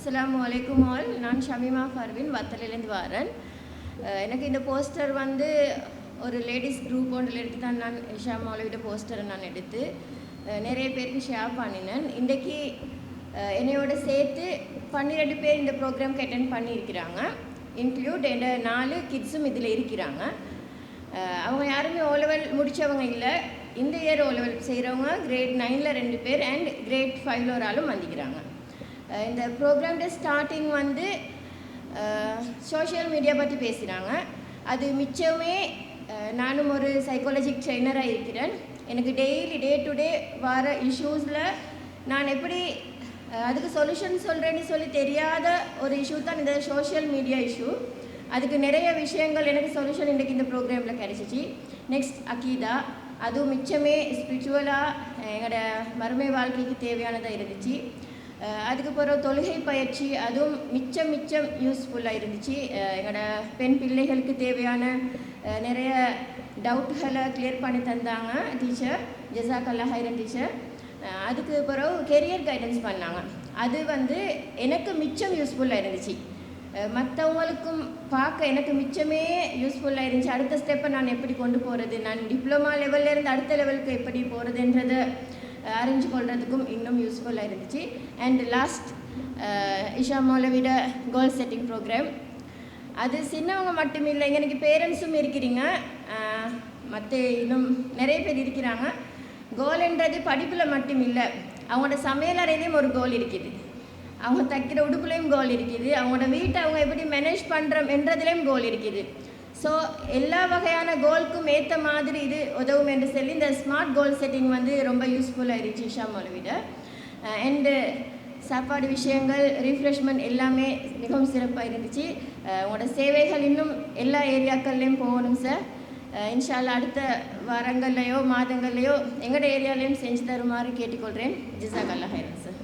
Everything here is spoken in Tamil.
அஸ்லாம் வலைக்கும் ஆல் நான் ஷமிமா ஃபர்வின் வத்தலிலேருந்து வரேன். எனக்கு இந்த போஸ்டர் வந்து ஒரு லேடிஸ் குரூப் ஒன்றில் எடுத்து தான் நான் இஷா மௌலவிட போஸ்டரை நான் எடுத்து நிறைய பேருக்கு ஷேர் பண்ணினேன். இன்றைக்கி என்னையோட சேர்த்து பன்னிரெண்டு பேர் இந்த ப்ரோக்ராம்க்கு அட்டென்ட் பண்ணியிருக்கிறாங்க. இன்க்ளூட் என்னோட நாலு கிட்ஸும் இதில் இருக்கிறாங்க. அவங்க யாருமே ஓ லெவல் முடித்தவங்க இல்லை. இந்த இயர் ஓ லெவல் செய்கிறவங்க கிரேட் நைனில் ரெண்டு பேர் அண்ட் கிரேட் ஃபைவ்ல ஒரு ஆளும் வந்திக்கிறாங்க இந்த ப்ரோக்ராம்ட ஸ்டார்டிங் வந்து சோஷியல் மீடியா பற்றி பேசுகிறாங்க அது மிச்சமே நானும் ஒரு சைக்காலஜிக் ட்ரெயினராக இருக்கிறேன். எனக்கு டெய்லி டே டு டே வர இஷ்யூஸில் நான் எப்படி அதுக்கு சொல்யூஷன் சொல்கிறேன்னு சொல்லி தெரியாத ஒரு இஷ்யூ தான் இந்த சோஷியல் மீடியா இஷ்யூ அதுக்கு நிறைய விஷயங்கள் எனக்கு சொல்யூஷன் இன்றைக்கு இந்த ப்ரோக்ராமில் கிடச்சிச்சு. நெக்ஸ்ட் அக்கீதா அதுவும் மிச்சமே ஸ்பிரிச்சுவலாக எங்களோட மறுமை வாழ்க்கைக்கு தேவையானதாக இருந்துச்சு. அதுக்கப்புறம் தொழுகை பயிற்சி அதுவும் மிச்சம் மிச்சம் யூஸ்ஃபுல்லாக இருந்துச்சு. எங்களோட பெண் பிள்ளைகளுக்கு தேவையான நிறைய டவுட்டுகளை கிளியர் பண்ணி தந்தாங்க டீச்சர் ஜெசாக்கல்லா ஹைரன் டீச்சர் அதுக்கு பிறகு கெரியர் கைடன்ஸ் பண்ணாங்க. அது வந்து எனக்கு மிச்சம் யூஸ்ஃபுல்லாக இருந்துச்சு. மற்றவங்களுக்கும் பார்க்க எனக்கு மிச்சமே யூஸ்ஃபுல்லாக இருந்துச்சு. அடுத்த ஸ்டெப்பை நான் எப்படி கொண்டு போகிறது நான் டிப்ளமா லெவல்லேருந்து அடுத்த லெவலுக்கு எப்படி போகிறதுன்றதை அறிஞ்சு கொள்றதுக்கும் இன்னும் யூஸ்ஃபுல்லாக இருந்துச்சு. அண்ட் லாஸ்ட் இஷா மௌலவிட கோல் செட்டிங் ப்ரோக்ராம் அது சின்னவங்க மட்டும் இல்லை எனக்கு பேரண்ட்ஸும் இருக்கிறீங்க. மற்ற இன்னும் நிறைய பேர் இருக்கிறாங்க. கோல்ன்றது படிப்பில் மட்டும் இல்லை அவங்களோட சமையல் அறையிலையும் ஒரு கோல் இருக்குது. அவங்க தைக்கிற உடுப்புலையும் கோல் இருக்குது. அவங்களோட வீட்டை அவங்க எப்படி மேனேஜ் பண்ணுறோம் என்றதுலேயும் கோல் இருக்குது. ஸோ எல்லா வகையான கோல்க்கும் ஏற்ற மாதிரி இது உதவும் என்று சொல்லி இந்த ஸ்மார்ட் கோல் செட்டிங் வந்து ரொம்ப யூஸ்ஃபுல்லாக இருந்துச்சு இஷா மொழிவிட அண்டு சாப்பாடு விஷயங்கள் ரீஃப்ரெஷ்மெண்ட் எல்லாமே மிகவும் சிறப்பாக இருந்துச்சு. உங்களோட சேவைகள் இன்னும் எல்லா ஏரியாக்கள்லேயும் போகணும் சார் இன்ஷால்லா அடுத்த வாரங்கள்லையோ மாதங்கள்லையோ எங்களோட ஏரியாலையும் செஞ்சு தருமாறு கேட்டுக்கொள்கிறேன் ஜிசாக் அல்லா ஹைரன் சார்